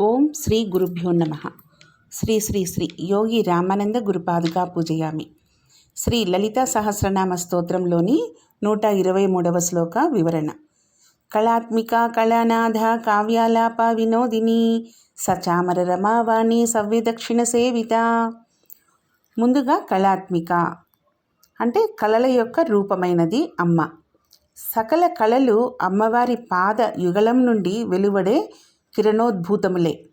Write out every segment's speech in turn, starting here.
ఓం శ్రీ గురుభ్యో నమ. శ్రీ శ్రీ శ్రీ యోగి రామానంద గురుపాదుగా పూజయామి. శ్రీ లలితా సహస్రనామ స్తోత్రంలోని నూట ఇరవై మూడవ శ్లోక వివరణ. కళాత్మిక కళానాథ కావ్యాలాప వినోదిని సచామర రమావాణి సవ్యదక్షిణ సేవిత. ముందుగా కళాత్మిక అంటే కళల యొక్క రూపమైనది అమ్మ. సకల కళలు అమ్మవారి పాద యుగళం నుండి వెలువడే కిరణోద్భూతములే.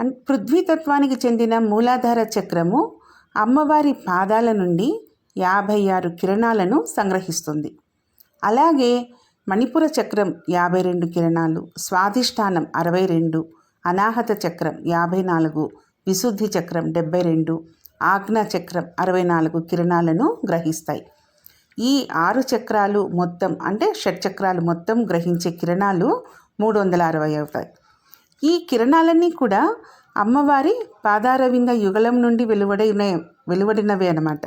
అన్ పృథ్వీతత్వానికి చెందిన మూలాధార చక్రము అమ్మవారి పాదాల నుండి యాభై ఆరు కిరణాలను సంగ్రహిస్తుంది. అలాగే మణిపుర చక్రం యాభై రెండు కిరణాలు స్వాధిష్టానం అరవై రెండు అనాహత చక్రం యాభై నాలుగు విశుద్ధి చక్రం డెబ్బై రెండు ఆజ్ఞా చక్రం అరవై నాలుగు కిరణాలను గ్రహిస్తాయి. ఈ ఆరు చక్రాలు మొత్తం అంటే షట్చక్రాలు మొత్తం గ్రహించే కిరణాలు మూడు వందల అరవై అవుతాయి ఈ కిరణాలన్నీ కూడా అమ్మవారి పాదారవింద యుగలం నుండి వెలువడిన వెలువడినవే అన్నమాట.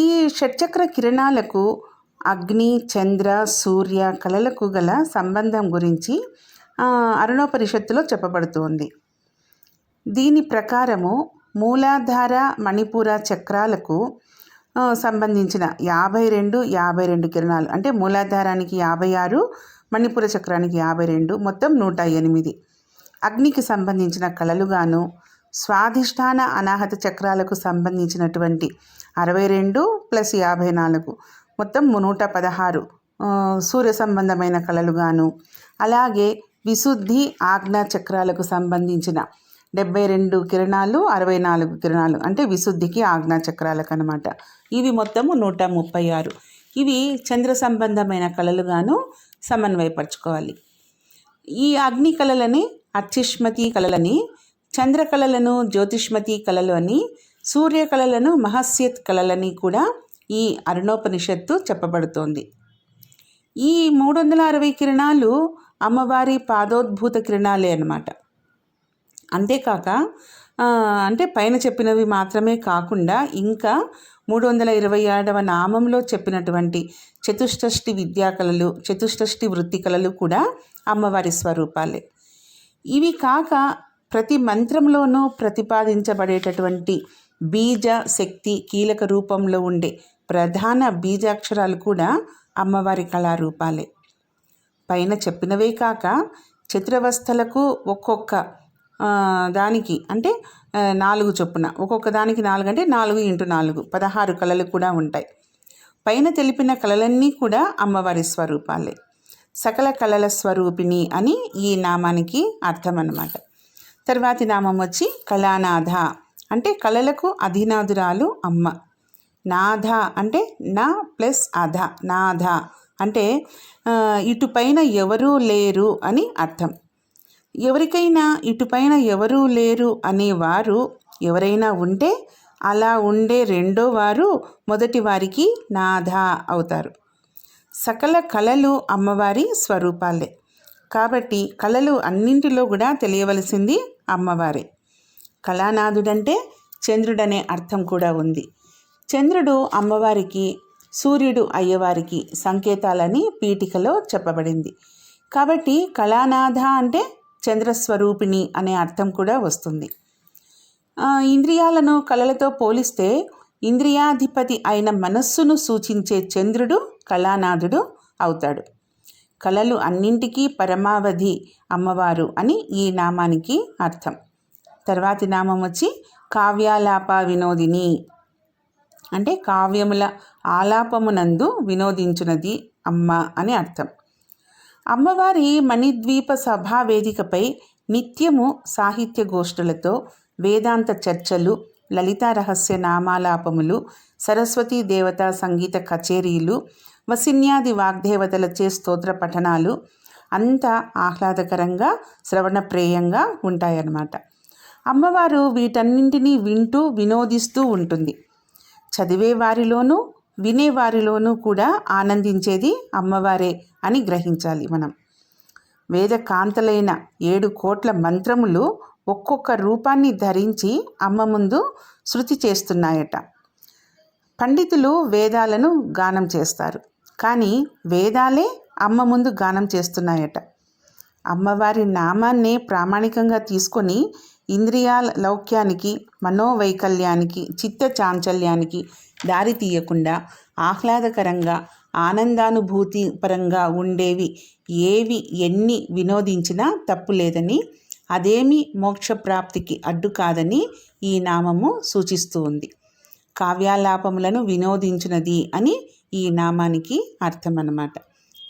ఈ షట్చక్ర కిరణాలకు అగ్ని చంద్ర సూర్య కళలకు గల సంబంధం గురించి అరుణోపనిషత్తులో చెప్పబడుతోంది దీని ప్రకారము మూలాధార మణిపుర చక్రాలకు సంబంధించిన యాభై రెండు యాభై రెండు కిరణాలు అంటే మూలాధారానికి యాభై ఆరు మణిపుర చక్రానికి యాభై రెండు మొత్తం నూట ఎనిమిది. అగ్నికి సంబంధించిన కళలుగాను స్వాధిష్టాన అనాహత చక్రాలకు సంబంధించినటువంటి అరవై రెండు ప్లస్ యాభై నాలుగు మొత్తం నూట పదహారు సూర్య సంబంధమైన కళలుగాను అలాగే విశుద్ధి ఆజ్ఞా చక్రాలకు సంబంధించిన డెబ్బై రెండు కిరణాలు అరవై నాలుగు కిరణాలు అంటే విశుద్ధికి ఆజ్ఞా చక్రాలకు అనమాట ఇవి మొత్తము నూట ముప్పై ఆరు. ఇవి చంద్ర సంబంధమైన కళలుగాను సమన్వయపరచుకోవాలి. ఈ అగ్ని కళలని అర్చిష్మతి కళలని చంద్రకళలను జ్యోతిష్మతి కళలు అని సూర్య కళలను మహస్యత్ కళలని కూడా ఈ అరుణోపనిషత్తు చెప్పబడుతోంది. ఈ మూడు వందల అరవై కిరణాలు అమ్మవారి పాదోద్భూత కిరణాలే అన్నమాట. అంతేకాక అంటే పైన చెప్పినవి మాత్రమే కాకుండా ఇంకా మూడు వందల ఇరవై ఏడవ నామంలో చెప్పినటువంటి చతుష్టష్టి విద్యాకళలు చతుష్టష్టి వృత్తి కళలు కూడా అమ్మవారి స్వరూపాలే. ఇవి కాక ప్రతి మంత్రంలోనూ ప్రతిపాదించబడేటటువంటి బీజ శక్తి కీలక రూపంలో ఉండే ప్రధాన బీజాక్షరాలు కూడా అమ్మవారి కళారూపాలే. పైన చెప్పినవే కాక చతురవస్థలకు ఒక్కొక్క దానికి అంటే నాలుగు చొప్పున. ఒక్కొక్క దానికి నాలుగు అంటే నాలుగు ఇంటూ నాలుగు. పదహారు కళలు కూడా ఉంటాయి. పైన తెలిపిన కళలన్నీ కూడా అమ్మవారి స్వరూపాలే. సకల కళల స్వరూపిణి అని ఈ నామానికి అర్థం అన్నమాట తర్వాతి నామం వచ్చి కళానాథ. అంటే కళలకు అధినాథురాలు అమ్మ. నాథ అంటే నా ప్లస్ అధ. నాథ అంటే ఇటుపైన ఎవరూ లేరు అని అర్థం. ఎవరికైనా ఇటుపైన ఎవరూ లేరు అనేవారు ఎవరైనా ఉంటే అలా ఉండే రెండో వారు మొదటి వారికి నాథ అవుతారు. సకల కళలు అమ్మవారి స్వరూపాలే. కాబట్టి కళలు అన్నింటిలో కూడా తెలియవలసింది అమ్మవారే. కళానాథుడంటే చంద్రుడనే అర్థం కూడా ఉంది. చంద్రుడు అమ్మవారికి సూర్యుడు అయ్యవారికి సంకేతాలని పీఠికలో చెప్పబడింది. కాబట్టి కళానాథ అంటే చంద్రస్వరూపిణి అనే అర్థం కూడా వస్తుంది. ఇంద్రియాలను కళలతో పోలిస్తే ఇంద్రియాధిపతి అయిన మనస్సును సూచించే చంద్రుడు కళానాథుడు అవుతాడు. కళలు అన్నింటికీ పరమావధి అమ్మవారు అని ఈ నామానికి అర్థం. తర్వాతి నామం వచ్చి కావ్యాలాప వినోదిని. అంటే కావ్యముల ఆలాపమునందు వినోదించునది అమ్మ అని అర్థం. అమ్మవారి మణిద్వీప సభా వేదికపై నిత్యము సాహిత్య గోష్ఠులతో వేదాంత చర్చలు లలితా రహస్య నామాలాపములు సరస్వతీ దేవతా సంగీత కచేరీలు వసిన్యాది వాగ్దేవతలచే స్తోత్ర పఠనాలు అంతా ఆహ్లాదకరంగా శ్రవణప్రేయంగా ఉంటాయన్నమాట. అమ్మవారు వీటన్నింటినీ వింటూ వినోదిస్తూ ఉంటుంది. చదివే వారిలోనూ వినేవారిలోనూ కూడా ఆనందించేది అమ్మవారే అని గ్రహించాలి మనం. వేదకాంతలైన ఏడు కోట్ల మంత్రములు ఒక్కొక్క రూపాన్ని ధరించి అమ్మ ముందు శృతి చేస్తున్నాయట. పండితులు వేదాలను గానం చేస్తారు. కానీ వేదాలే అమ్మ ముందు గానం చేస్తున్నాయట. అమ్మవారి నామాన్నే ప్రామాణికంగా తీసుకొని ఇంద్రియాల లౌక్యానికి మనోవైకల్యానికి చిత్త చాంచల్యానికి దారి తీయకుండా ఆహ్లాదకరంగా ఆనందానుభూతి పరంగా ఉండేవి ఏవి ఎన్ని వినోదించినా తప్పు లేదని అదేమి మోక్షప్రాప్తికి అడ్డు కాదని ఈ నామము సూచిస్తూ ఉంది కావ్యాలాపములను వినోదించినది అని ఈ నామానికి అర్థం అన్నమాట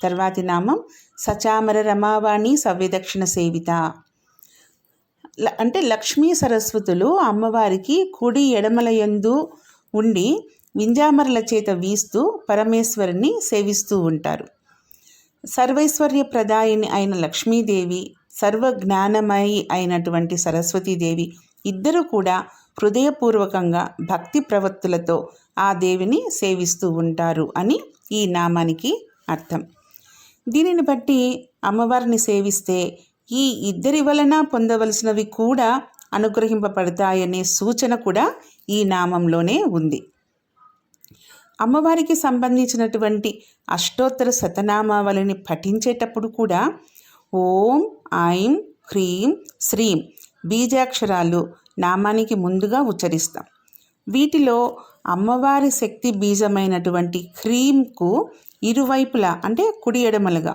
తర్వాతి నామం సచామర రమావాణి సవ్యదక్షిణ సేవిత. అంటే లక్ష్మీ సరస్వతులు అమ్మవారికి కుడి ఎడమల యందు ఉండి వింజామరల చేత వీస్తూ పరమేశ్వరుని సేవిస్తూ ఉంటారు. సర్వైశ్వర్య ప్రదాయిని అయిన లక్ష్మీదేవి సర్వజ్ఞానమయి అయినటువంటి సరస్వతీదేవి ఇద్దరు కూడా హృదయపూర్వకంగా భక్తి ప్రవత్తులతో ఆ దేవిని సేవిస్తూ ఉంటారు అని ఈ నామానికి అర్థం. దీనిని బట్టి అమ్మవారిని సేవిస్తే ఈ ఇద్దరి వలన పొందవలసినవి కూడా అనుగ్రహింపబడతాయనే సూచన కూడా ఈ నామంలోనే ఉంది. అమ్మవారికి సంబంధించినటువంటి అష్టోత్తర శతనామావళిని పఠించేటప్పుడు కూడా ఓం ఐం హ్రీం శ్రీం బీజాక్షరాలు నామానికి ముందుగా ఉచ్చరిస్తాం. వీటిలో అమ్మవారి శక్తి బీజమైనటువంటి హ్రీంకు ఇరువైపులా అంటే కుడి ఎడమలుగా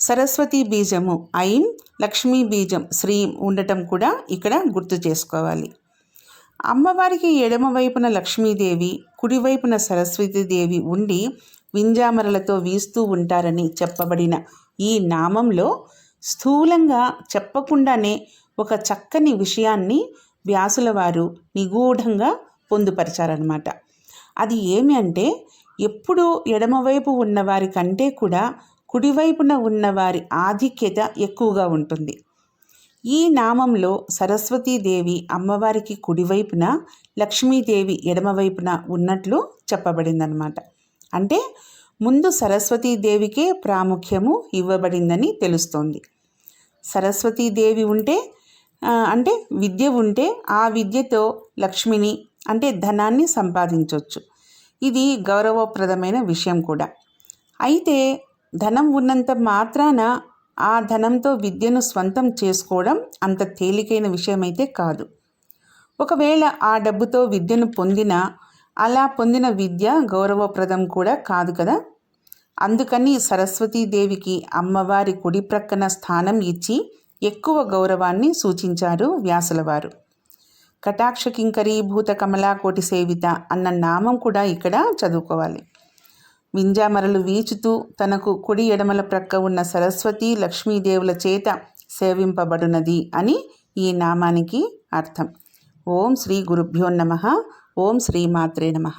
సరస్వతి బీజము ఐం లక్ష్మీ బీజం శ్రీం ఉండటం కూడా ఇక్కడ గుర్తు చేసుకోవాలి. అమ్మవారికి ఎడమ వైపున లక్ష్మీదేవి కుడివైపున సరస్వతీదేవి ఉండి వింజామరలతో వీస్తూ ఉంటారని చెప్పబడిన ఈ నామంలో స్థూలంగా చెప్పకుండానే ఒక చక్కని విషయాన్ని వ్యాసుల వారు నిగూఢంగా పొందుపరిచారనమాట అది ఏమి అంటే ఎప్పుడూ ఎడమవైపు ఉన్నవారి కంటే కూడా కుడివైపున ఉన్నవారి ఆధిక్యత ఎక్కువగా ఉంటుంది. ఈ నామంలో సరస్వతీదేవి అమ్మవారికి కుడివైపున లక్ష్మీదేవి ఎడమవైపున ఉన్నట్లు చెప్పబడిందనమాట అంటే ముందు సరస్వతీదేవికే ప్రాముఖ్యము ఇవ్వబడిందని తెలుస్తోంది. సరస్వతీదేవి ఉంటే అంటే విద్య ఉంటే ఆ విద్యతో లక్ష్మిని అంటే ధనాన్ని సంపాదించవచ్చు ఇది గౌరవప్రదమైన విషయం కూడా. అయితే ధనం ఉన్నంత మాత్రాన ఆ ధనంతో విద్యను స్వంతం చేసుకోవడం అంత తేలికైన విషయమైతే కాదు. ఒకవేళ ఆ డబ్బుతో విద్యను పొందినా అలా పొందిన విద్య గౌరవప్రదం కూడా కాదు కదా? అందుకని సరస్వతీదేవికి అమ్మవారి కుడి ప్రక్కన స్థానం ఇచ్చి ఎక్కువ గౌరవాన్ని సూచించారు వ్యాసులవారు. కటాక్ష కింకరీ భూత కమలాకోటి సేవిత అన్న నామం కూడా ఇక్కడ చదువుకోవాలి. వింజామరలు వీచుతూ తనకు కుడి ఎడమల ప్రక్క ఉన్న సరస్వతి లక్ష్మీదేవుల చేత సేవింపబడునది అని ఈ నామానికి అర్థం. ఓం శ్రీ గురుభ్యో నమ. ఓం శ్రీమాత్రే నమః.